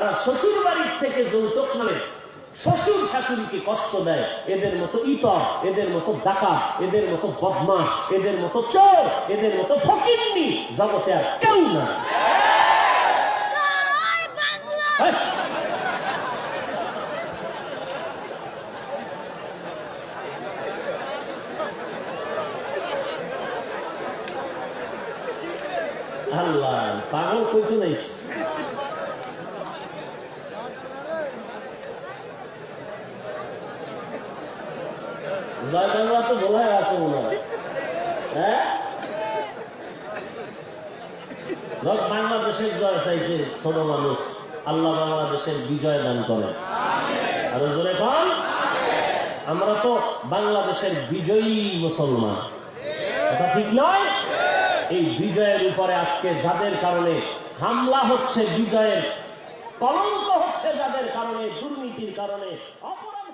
তারা শ্বশুর বাড়ির থেকে যৌতুক মানে শ্বশুর শাশুড়িকে কষ্ট দেয়। এদের মতো ইতর এদের মতো ডাকা এদের মতো বদমাস এদের মতো চোর এদের মতো ফকিন্নি জগতে আর কেউ না? আল্লাহ পাগল কইতো নাই জয় বাংলা তো বলাই আছে মনে হয়। হ্যাঁ? বাংলাদেশের জয় চাইছে ছোট মানুষ। আল্লাহ বাংলাদেশের বিজয় দান করে আরও জোরে কম আমরা তো বাংলাদেশের বিজয়ী মুসলমান। এটা ঠিক নয়? এই বিজয়ের উপরে আজকে যাদের কারণে হামলা হচ্ছে, বিজয়ের কলঙ্ক হচ্ছে যাদের কারণে, দুর্নীতির কারণে অপরাধ